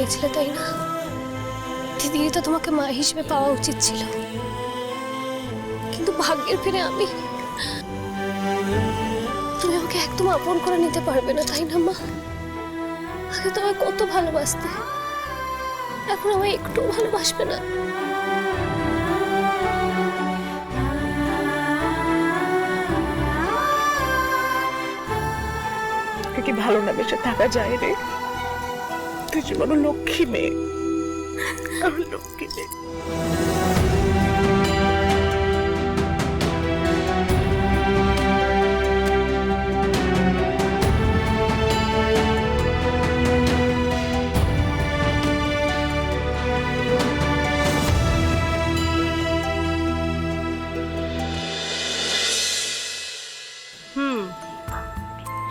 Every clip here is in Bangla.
চেয়েছিলে তাই না? দিদিরই তো তোমাকে মা হিসেবে পাওয়া উচিত ছিল। কিন্তু ভাগ্যের ফিরে আমি তুমি আমাকে একদম আপন করে নিতে পারবে না, তাই না, মা? আগে তোমায় কত ভালোবাসতে। এখন আমায় একটু ভালোবাসবে না। কি ভালো না বেসে থাকা যায় রে? তুই যে লক্ষ্মী মেয়ে আমার লক্ষ্মী মেয়ে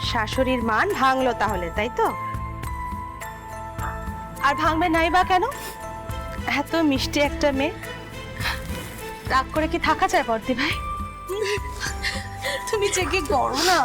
শাশুড়ির মান ভাঙলো তাহলে তাই তো? আর ভাঙবে নাই বা কেন? এত মিষ্টি একটা মেয়ে। রাগ করে কি থাকা যায় বর্দি ভাই? তুমি চেকে করো না?